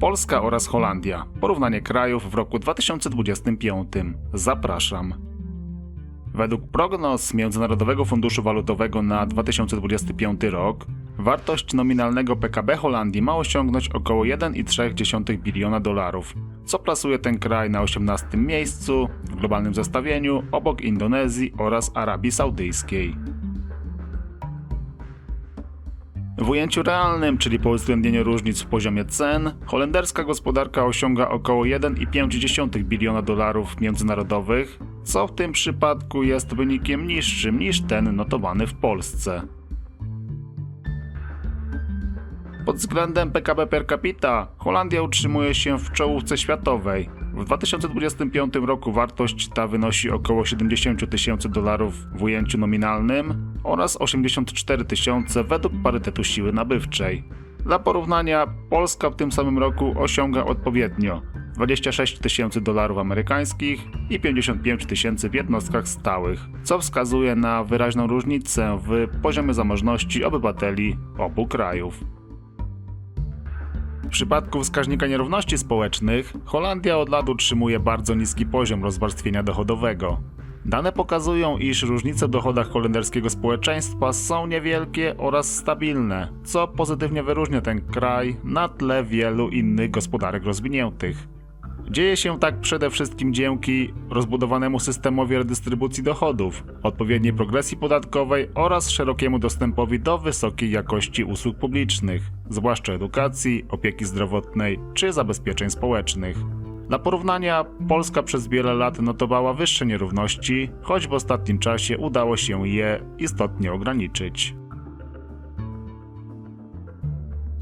Polska oraz Holandia. Porównanie krajów w roku 2025. Zapraszam. Według prognoz Międzynarodowego Funduszu Walutowego na 2025 rok wartość nominalnego PKB Holandii ma osiągnąć około 1,3 biliona dolarów, co plasuje ten kraj na 18 miejscu w globalnym zestawieniu obok Indonezji oraz Arabii Saudyjskiej. W ujęciu realnym, czyli po uwzględnieniu różnic w poziomie cen, holenderska gospodarka osiąga około 1,5 biliona dolarów międzynarodowych, co w tym przypadku jest wynikiem niższym niż ten notowany w Polsce. Pod względem PKB per capita Holandia utrzymuje się w czołówce światowej. W 2025 roku wartość ta wynosi około 70 tysięcy dolarów w ujęciu nominalnym oraz 84 tysiące według parytetu siły nabywczej. Dla porównania, Polska w tym samym roku osiąga odpowiednio 26 tysięcy dolarów amerykańskich i 55 tysięcy w jednostkach stałych, co wskazuje na wyraźną różnicę w poziomie zamożności obywateli obu krajów. W przypadku wskaźnika nierówności społecznych, Holandia od lat utrzymuje bardzo niski poziom rozwarstwienia dochodowego. Dane pokazują, iż różnice w dochodach holenderskiego społeczeństwa są niewielkie oraz stabilne, co pozytywnie wyróżnia ten kraj na tle wielu innych gospodarek rozwiniętych. Dzieje się tak przede wszystkim dzięki rozbudowanemu systemowi redystrybucji dochodów, odpowiedniej progresji podatkowej oraz szerokiemu dostępowi do wysokiej jakości usług publicznych, zwłaszcza edukacji, opieki zdrowotnej czy zabezpieczeń społecznych. Dla porównania, Polska przez wiele lat notowała wyższe nierówności, choć w ostatnim czasie udało się je istotnie ograniczyć.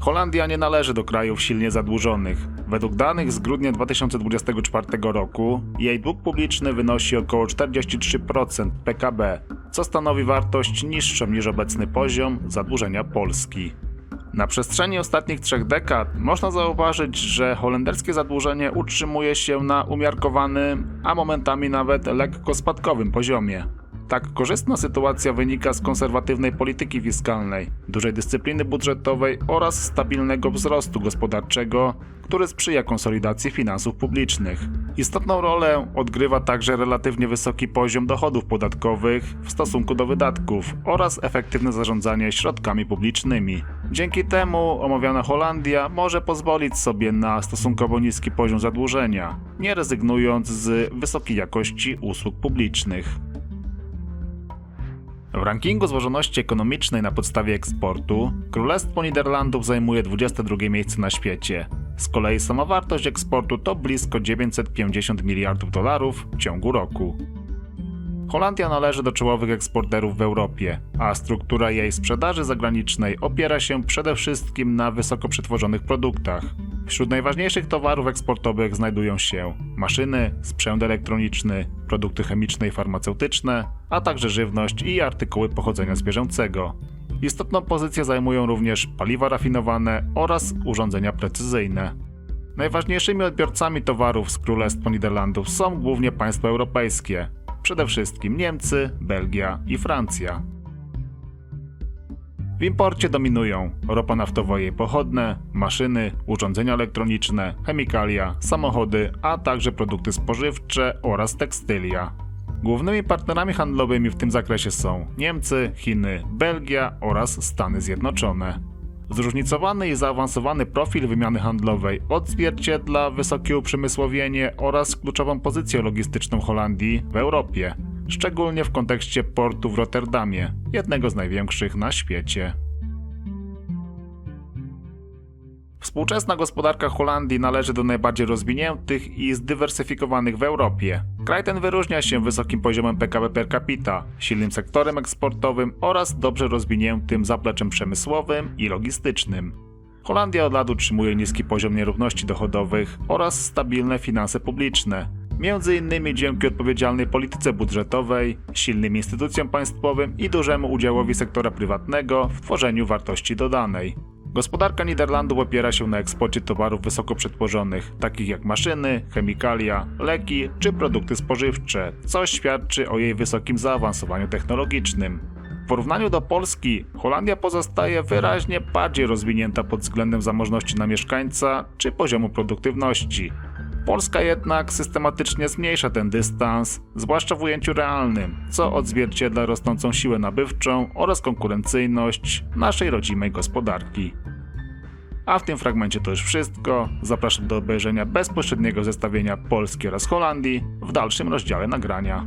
Holandia nie należy do krajów silnie zadłużonych. Według danych z grudnia 2024 roku jej dług publiczny wynosi około 43% PKB, co stanowi wartość niższą niż obecny poziom zadłużenia Polski. Na przestrzeni ostatnich trzech dekad można zauważyć, że holenderskie zadłużenie utrzymuje się na umiarkowanym, a momentami nawet lekko spadkowym poziomie. Tak korzystna sytuacja wynika z konserwatywnej polityki fiskalnej, dużej dyscypliny budżetowej oraz stabilnego wzrostu gospodarczego, który sprzyja konsolidacji finansów publicznych. Istotną rolę odgrywa także relatywnie wysoki poziom dochodów podatkowych w stosunku do wydatków oraz efektywne zarządzanie środkami publicznymi. Dzięki temu omawiana Holandia może pozwolić sobie na stosunkowo niski poziom zadłużenia, nie rezygnując z wysokiej jakości usług publicznych. W rankingu złożoności ekonomicznej na podstawie eksportu Królestwo Niderlandów zajmuje 22 miejsce na świecie. Z kolei sama wartość eksportu to blisko 950 miliardów dolarów w ciągu roku. Holandia należy do czołowych eksporterów w Europie, a struktura jej sprzedaży zagranicznej opiera się przede wszystkim na wysoko przetworzonych produktach. Wśród najważniejszych towarów eksportowych znajdują się maszyny, sprzęt elektroniczny, produkty chemiczne i farmaceutyczne, a także żywność i artykuły pochodzenia zwierzęcego. Istotną pozycję zajmują również paliwa rafinowane oraz urządzenia precyzyjne. Najważniejszymi odbiorcami towarów z Królestwa Niderlandów są głównie państwa europejskie, przede wszystkim Niemcy, Belgia i Francja. W imporcie dominują ropa naftowa jej pochodne, maszyny, urządzenia elektroniczne, chemikalia, samochody, a także produkty spożywcze oraz tekstylia. Głównymi partnerami handlowymi w tym zakresie są Niemcy, Chiny, Belgia oraz Stany Zjednoczone. Zróżnicowany i zaawansowany profil wymiany handlowej odzwierciedla wysokie uprzemysłowienie oraz kluczową pozycję logistyczną Holandii w Europie, szczególnie w kontekście portu w Rotterdamie, jednego z największych na świecie. Współczesna gospodarka Holandii należy do najbardziej rozwiniętych i zdywersyfikowanych w Europie. Kraj ten wyróżnia się wysokim poziomem PKB per capita, silnym sektorem eksportowym oraz dobrze rozwiniętym zapleczem przemysłowym i logistycznym. Holandia od lat utrzymuje niski poziom nierówności dochodowych oraz stabilne finanse publiczne, między innymi dzięki odpowiedzialnej polityce budżetowej, silnym instytucjom państwowym i dużemu udziałowi sektora prywatnego w tworzeniu wartości dodanej. Gospodarka Niderlandów opiera się na eksporcie towarów wysoko przetworzonych, takich jak maszyny, chemikalia, leki czy produkty spożywcze, co świadczy o jej wysokim zaawansowaniu technologicznym. W porównaniu do Polski, Holandia pozostaje wyraźnie bardziej rozwinięta pod względem zamożności na mieszkańca czy poziomu produktywności. Polska jednak systematycznie zmniejsza ten dystans, zwłaszcza w ujęciu realnym, co odzwierciedla rosnącą siłę nabywczą oraz konkurencyjność naszej rodzimej gospodarki. A w tym fragmencie to już wszystko. Zapraszam do obejrzenia bezpośredniego zestawienia Polski oraz Holandii w dalszym rozdziale nagrania.